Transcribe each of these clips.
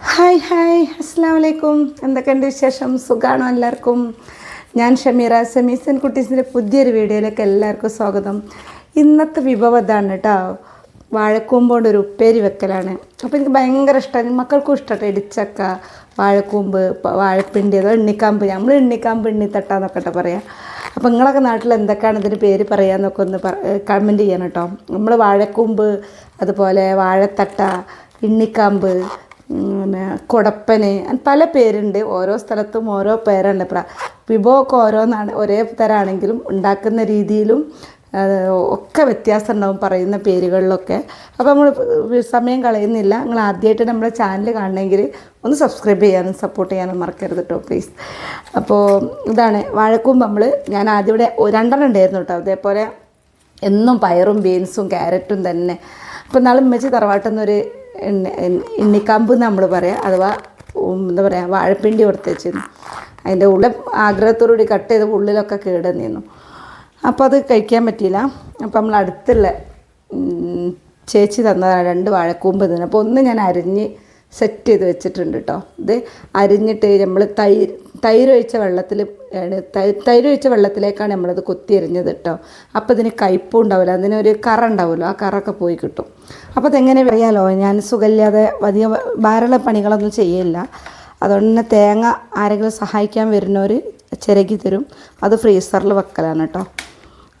Hi hi. അസ്സാം വലൈക്കും എന്തൊക്കെയുണ്ട് വിശേഷം? സുഖമാണോ എല്ലാവർക്കും? ഞാൻ ഷമീറ. സമീസൻ കുട്ടീസിന്റെ പുതിയൊരു വീഡിയോയിലേക്ക് എല്ലാവർക്കും സ്വാഗതം. ഇന്നത്തെ വിഭവം ഇതാണ് കേട്ടോ. വാഴക്കൂമ്പോണ്ട് ഒരു ഉപ്പേരി വെക്കലാണ്. അപ്പോൾ എനിക്ക് ഭയങ്കര ഇഷ്ടമാണ് മക്കൾക്കും ഇഷ്ടമാട്ടോ ഇടിച്ചക്ക വാഴക്കൂമ്പ് വാഴപ്പിണ്ടി അതോ എണ്ണിക്കാമ്പ്. നമ്മൾ എണ്ണിക്കാമ്പ് എണ്ണിത്തട്ടാന്നൊക്കെ കേട്ടോ പറയാം. അപ്പോൾ നിങ്ങളൊക്കെ നാട്ടിൽ എന്തൊക്കെയാണ് ഇതിന് പേര് പറയാമെന്നൊക്കെ ഒന്ന് കമന്റ് ചെയ്യണം കേട്ടോ നമ്മൾ വാഴക്കൂമ്പ് അതുപോലെ വാഴത്തട്ട ഇണ്ണിക്കാമ്പ് ഉം, പിന്നെ കൊടപ്പന് പല പേരുണ്ട്. ഓരോ സ്ഥലത്തും ഓരോ പേരുണ്ട് പ്ര വിഭവമൊക്കെ ഓരോന്നാണ് ഒരേ തരമാണെങ്കിലും ഉണ്ടാക്കുന്ന രീതിയിലും ഒക്കെ വ്യത്യാസം ഉണ്ടാവും പറയുന്ന പേരുകളിലൊക്കെ. അപ്പോൾ നമ്മൾ സമയം കളയുന്നില്ല. നിങ്ങൾ ആദ്യമായിട്ട് നമ്മുടെ ചാനൽ കാണണമെങ്കിൽ ഒന്ന് സബ്സ്ക്രൈബ് ചെയ്യാനും സപ്പോർട്ട് ചെയ്യാനും മറക്കരുത് കേട്ടോ പ്ലീസ് അപ്പോൾ ഇതാണ്. വാഴക്കൂമ്പ് നമ്മൾ ഞാൻ ആദ്യം ഇവിടെ രണ്ടെണ്ണം ഉണ്ടായിരുന്നു കേട്ടോ അതേപോലെ എന്നും പയറും ബീൻസും ക്യാരറ്റും തന്നെ. അപ്പോൾ നാളെ ഉമ്മച്ചി തറവാട്ടിൽ നിന്നൊരു എണ്ണ എണ്ണിക്കാമ്പ് നമ്മൾ പറയാം. അഥവാ എന്താ പറയുക വാഴപ്പിണ്ടി കൊടുത്ത് വെച്ചിരുന്നു. അതിന്റെ ഉള്ളിൽ ആഗ്രഹത്തോടുകൂടി കട്ട് ചെയ്ത് ഉള്ളിലൊക്കെ കേടുന്നിരുന്നു അപ്പോൾ അത് കഴിക്കാൻ പറ്റിയില്ല. അപ്പോൾ നമ്മൾ അടുത്തുള്ള ചേച്ചി തന്നതാണ് രണ്ട് വാഴക്കൂമ്പ് തന്നെ അപ്പോൾ ഒന്ന് ഞാൻ അരിഞ്ഞ് സെറ്റ് ചെയ്ത് വെച്ചിട്ടുണ്ട് കേട്ടോ ഇത് അരിഞ്ഞിട്ട് നമ്മൾ തൈര് തൈരൊഴിച്ച വെള്ളത്തിൽ ആണ് തൈ- തൈര് ഒഴിച്ച വെള്ളത്തിലേക്കാണ് നമ്മളത് കൊത്തി എറിഞ്ഞത് കേട്ടോ അപ്പോൾ ഇതിന് കയ്പും ഉണ്ടാവില്ല അതിനൊരു കറ ഉണ്ടാവുമല്ലോ ആ കറൊക്കെ പോയി കിട്ടും. അപ്പോൾ അതെങ്ങനെ അറിയാലോ ഞാൻ സുഖമില്ലാതെ അധികം ഭാരമുള്ള പണികളൊന്നും ചെയ്യില്ല അതുകൊണ്ട് തന്നെ തേങ്ങ ആരെങ്കിലും സഹായിക്കാൻ വരുന്നവർ ചിരകി തരും. അത് ഫ്രീസറിൽ വെക്കലാണ് കേട്ടോ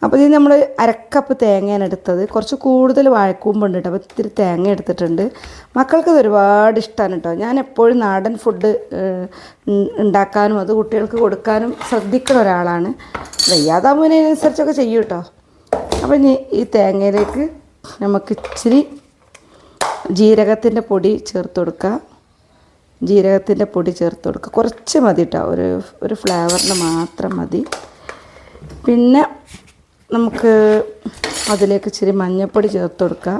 അപ്പോൾ ഇത് നമ്മൾ അരക്കപ്പ് തേങ്ങയാണ് എടുത്തത്. കുറച്ച് കൂടുതൽ വാഴക്കൂമ്പുണ്ട് കേട്ടോ. അപ്പോൾ ഇത്തിരി തേങ്ങ എടുത്തിട്ടുണ്ട്. മക്കൾക്ക് ഇത് ഒരുപാട് ഇഷ്ടമാണ് കേട്ടോ. ഞാൻ എപ്പോഴും നാടൻ ഫുഡ് ഉണ്ടാക്കാനും അത് കുട്ടികൾക്ക് കൊടുക്കാനും ശ്രദ്ധിക്കുന്ന ഒരാളാണ്. വയ്യാതാകുമ്പോൾ അതിനനുസരിച്ചൊക്കെ ചെയ്യും കേട്ടോ. അപ്പോൾ ഇനി ഈ തേങ്ങയിലേക്ക് നമുക്ക് ഇച്ചിരി ജീരകത്തിന്റെ പൊടി ചേർത്ത് കൊടുക്കുക ജീരകത്തിന്റെ പൊടി ചേർത്ത് കൊടുക്കുക കുറച്ച് മതി കേട്ടോ. ഒരു ഒരു ഫ്ലേവറിന് മാത്രം മതി. പിന്നെ നമുക്ക് അതിലേക്ക് ഇച്ചിരി മഞ്ഞൾപ്പൊടി ചേർത്ത് കൊടുക്കുക.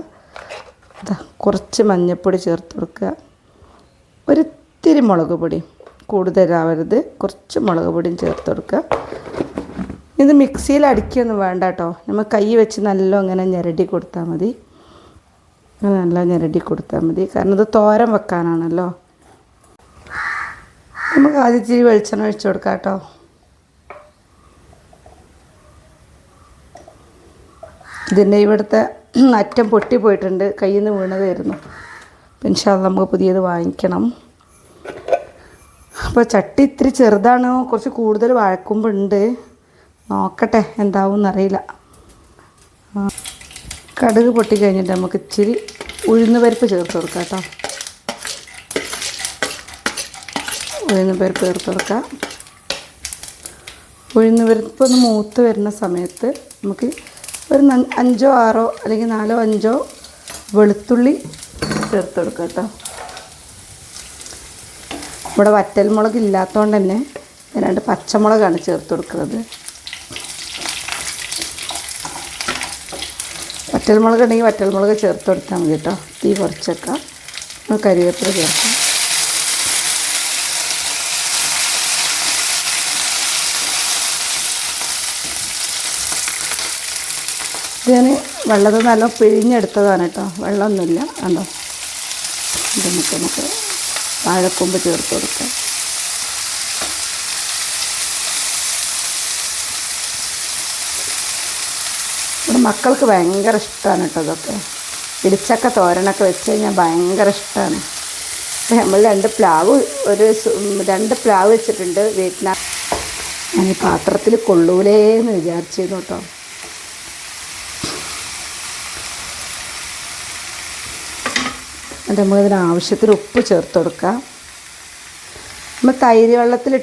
കുറച്ച് മഞ്ഞൾപ്പൊടി ചേർത്ത് കൊടുക്കുക. ഒരിത്തിരി മുളക് പൊടി കൂടുതലാവരുത്. കുറച്ച് മുളക് പൊടിയും ചേർത്ത് കൊടുക്കുക. ഇത് മിക്സിയിൽ അടിക്കൊന്നും വേണ്ട കേട്ടോ. നമ്മൾ കൈ വെച്ച് നല്ല അങ്ങനെ ഞെരടി കൊടുത്താൽ മതി. നല്ല ഞെരടി കൊടുത്താൽ മതി. കാരണം ഇത് തോരൻ വെക്കാനാണല്ലോ. നമുക്ക് ആദ്യം വെളിച്ചെണ്ണ ഒഴിച്ചു കൊടുക്കാം കേട്ടോ. ഇതിന്റെ ഇവിടുത്തെ അറ്റം പൊട്ടിപ്പോയിട്ടുണ്ട് കയ്യിൽ നിന്ന് വീണതായിരുന്നു. ഇൻഷാല്ല നമുക്ക് പുതിയത് വാങ്ങിക്കണം. അപ്പോൾ ചട്ടി ഇത്തിരി ചെറുതാണ്. കുറച്ച് കൂടുതൽ വഴക്കുമ്പോണ്ട്. നോക്കട്ടെ എന്താവും എന്നറിയില്ല കടുക് പൊട്ടി കഴിഞ്ഞിട്ട് നമുക്ക് ഇച്ചിരി ഉഴുന്ന് പരിപ്പ് ചേർത്ത് കൊടുക്കാം കേട്ടോ. ഉഴുന്ന് പരിപ്പ് ചേർത്ത് കൊടുക്കാം. ഉഴുന്ന് പരിപ്പ് ഒന്ന് മൂത്ത് വരുന്ന സമയത്ത് നമുക്ക് ഒരു അഞ്ചോ ആറോ അല്ലെങ്കിൽ നാലോ അഞ്ചോ വെളുത്തുള്ളി ചേർത്ത് കൊടുക്കുക കേട്ടോ. ഇവിടെ വറ്റൽമുളക് ഇല്ലാത്തതുകൊണ്ട് തന്നെ രണ്ട് പച്ചമുളകാണ് ചേർത്ത് കൊടുക്കുന്നത്. വറ്റൽമുളക് ഉണ്ടെങ്കിൽ വറ്റൽമുളക് ചേർത്ത് കൊടുത്താൽ മതി കേട്ടോ. തീ കുറച്ചേക്കാം കരിവേപ്പില ചേർക്കാം. ഞാൻ വെള്ളത്തിൽ നല്ല പിഴിഞ്ഞെടുത്തതാണ് കേട്ടോ. വെള്ളമൊന്നുമില്ല. കണ്ടോ? ഇത് നമുക്ക് വാഴക്കൊമ്പ് ചേർത്ത് കൊടുക്കാം. ഇവിടെ മക്കൾക്ക് ഭയങ്കര ഇഷ്ടമാണ് കേട്ടോ ഇതൊക്കെ. ഇടിച്ചക്ക തോരനൊക്കെ വെച്ച് കഴിഞ്ഞാൽ ഭയങ്കര ഇഷ്ടമാണ്. നമ്മൾ രണ്ട് പ്ലാവ് ഒരു രണ്ട് പ്ലാവ് വെച്ചിട്ടുണ്ട് വീട്ടിൽ ഞാൻ ഈ പാത്രത്തിൽ കൊള്ളൂലേ എന്ന് വിചാരിച്ചിരുന്നു കേട്ടോ. എന്നിട്ട് നമ്മൾ ഇതിന് ആവശ്യത്തിന് ഉപ്പ് ചേർത്ത് കൊടുക്കാം നമ്മൾ തൈര് വെള്ളത്തിൽ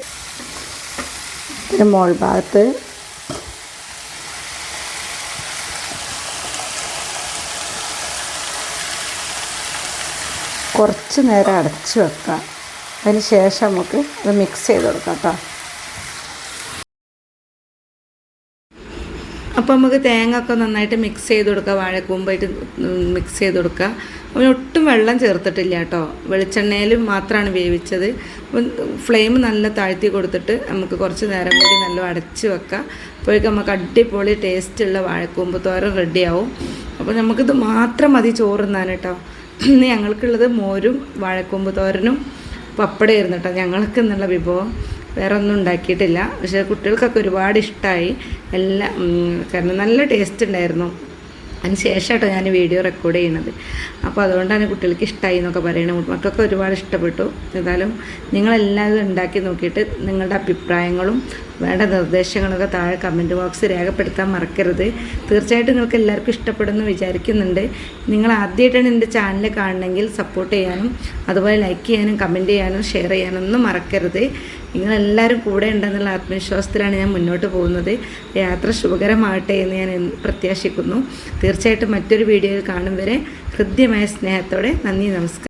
മോൾ ഭാഗത്ത് കുറച്ച് നേരം അടച്ച് വെക്കാം അതിന് ശേഷം നമുക്ക് അത് മിക്സ് ചെയ്ത് കൊടുക്കാം കേട്ടോ. അപ്പോൾ നമുക്ക് തേങ്ങ ഒക്കെ നന്നായിട്ട് മിക്സ് ചെയ്ത് കൊടുക്കുക വാഴക്കൂമ്പായിട്ട് മിക്സ് ചെയ്ത് കൊടുക്കുക അവന് ഒട്ടും വെള്ളം ചേർത്തിട്ടില്ല കേട്ടോ. വെളിച്ചെണ്ണയിൽ മാത്രമാണ് വേവിച്ചത്. അപ്പം ഫ്ലെയിം നല്ല താഴ്ത്തി കൊടുത്തിട്ട് നമുക്ക് കുറച്ച് നേരം കൂടി നല്ല അടച്ച് വെക്കാം. അപ്പോഴേക്കും നമുക്ക് അടിപൊളി ടേസ്റ്റുള്ള വാഴക്കൂമ്പ് തോരൻ റെഡിയാവും അപ്പോൾ നമുക്കിത് മാത്രം മതി ചോറുന്നാൻ കേട്ടോ. ഇന്ന് ഞങ്ങൾക്കുള്ളത് മോരും വാഴക്കൂമ്പ് തോരനും പപ്പടയായിരുന്നു കേട്ടോ. ഞങ്ങൾക്ക് എന്നുള്ള വിഭവം. വേറെ ഒന്നും ഉണ്ടാക്കിയിട്ടില്ല. പക്ഷേ കുട്ടികൾക്കൊക്കെ ഒരുപാട് ഇഷ്ടമായി എല്ലാം കാരണം നല്ല ടേസ്റ്റ് ഉണ്ടായിരുന്നു. അതിന് ശേഷമായിട്ടോ ഞാൻ വീഡിയോ റെക്കോർഡ് ചെയ്യുന്നത്. അപ്പോൾ അതുകൊണ്ടാണ് കുട്ടികൾക്ക് ഇഷ്ടമായി എന്നൊക്കെ പറയുന്നത് മക്കൾക്ക് ഒരുപാട് ഇഷ്ടപ്പെട്ടു. ഏതായാലും നിങ്ങളെല്ലാവരും ഉണ്ടാക്കി നോക്കിയിട്ട് നിങ്ങളുടെ അഭിപ്രായങ്ങളും വേണ്ട നിർദ്ദേശങ്ങളൊക്കെ താഴെ കമന്റ് ബോക്സ് രേഖപ്പെടുത്താൻ മറക്കരുത്. തീർച്ചയായിട്ടും നിങ്ങൾക്ക് എല്ലാവർക്കും ഇഷ്ടപ്പെടുമെന്ന് വിചാരിക്കുന്നുണ്ട്. നിങ്ങൾ ആദ്യമായിട്ടാണ് എന്റെ ചാനൽ കാണണമെങ്കിൽ സപ്പോർട്ട് ചെയ്യാനും അതുപോലെ ലൈക്ക് ചെയ്യാനും കമന്റ് ചെയ്യാനും ഷെയർ ചെയ്യാനും ഒന്നും മറക്കരുത്. നിങ്ങളെല്ലാവരും കൂടെ ഉണ്ടെന്നുള്ള ആത്മവിശ്വാസത്തിലാണ് ഞാൻ മുന്നോട്ട് പോകുന്നത്. യാത്ര ശുഭകരമാകട്ടെ എന്ന് ഞാൻ പ്രത്യാശിക്കുന്നു. തീർച്ചയായിട്ടും മറ്റൊരു വീഡിയോയിൽ കാണും വരെ. ഹൃദ്യമായ സ്നേഹത്തോടെ നന്ദി നമസ്കാരം.